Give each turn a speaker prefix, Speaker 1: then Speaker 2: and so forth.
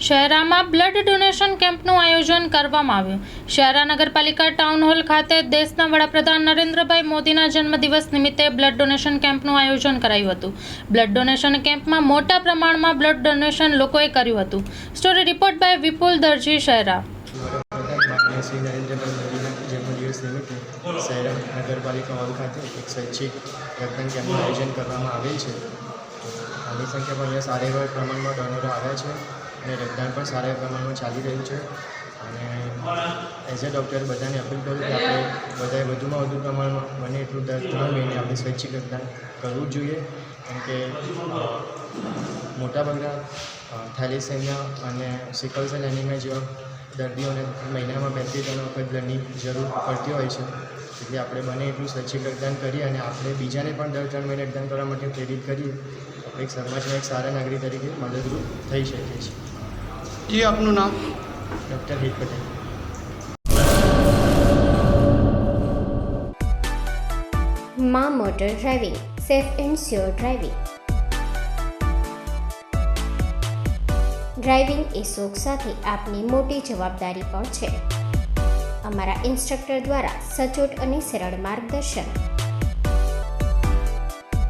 Speaker 1: શહેરામાં blood donation કેમ્પનું આયોજન કરવામાં આવ્યું. શહેરા નગરપાલિકા ટાઉન હોલ ખાતે દેશના વડાપ્રધાન નરેન્દ્રભાઈ મોદીના જન્મદિવસ નિમિત્તે બ્લડ ડોનેશન કેમ્પનું આયોજન કરાયું હતું. બ્લડ ડોનેશન કેમ્પમાં મોટા પ્રમાણમાં બ્લડ ડોનેશન લોકોએ કર્યું હતું. Story report by Vipul Darji Shahera.
Speaker 2: આવેલ છે. આની સંખ્યા પણ અહીંયા સારા એવા પ્રમાણમાં ડોનરો આવ્યા છે. અને રક્તદાન પણ સારા પ્રમાણમાં ચાલી રહ્યું છે. અને એઝ અ ડૉક્ટર બધાને અપીલ કરું કે આપણે બધાએ વધુમાં વધુ પ્રમાણમાં બને એટલું દર ત્રણ મહિને આપણે સ્વૈચ્છિક રક્તદાન કરવું જોઈએ. કેમ કે મોટાભાગના થેલિસેમિયા અને સિકલ સેલ એનિમિયા જેવા દર્દીઓને મહિનામાં બેથી ત્રણ વખત બ્લડની જરૂર પડતી હોય છે. એટલે આપણે બને એટલું સ્વૈચ્છિક રક્તદાન કરીએ અને આપણે બીજાને પણ દર ત્રણ મહિને રક્તદાન કરવા માટે પ્રેરિત કરીએ. એક સમાજમાં એક સારા નાગરિક તરીકે મદદરૂપ થઈ શકીએ છીએ.
Speaker 3: જી આપનું નામ?
Speaker 2: ડૉક્ટર હિત પટેલ.
Speaker 4: માં motor driving safe and sure driving. Driving એ શોખ સાથે આપની મોટી જવાબદારી પણ છે. અમારા ઇન્સ્ટ્રક્ટર દ્વારા સચોટ અને સરળ માર્ગદર્શન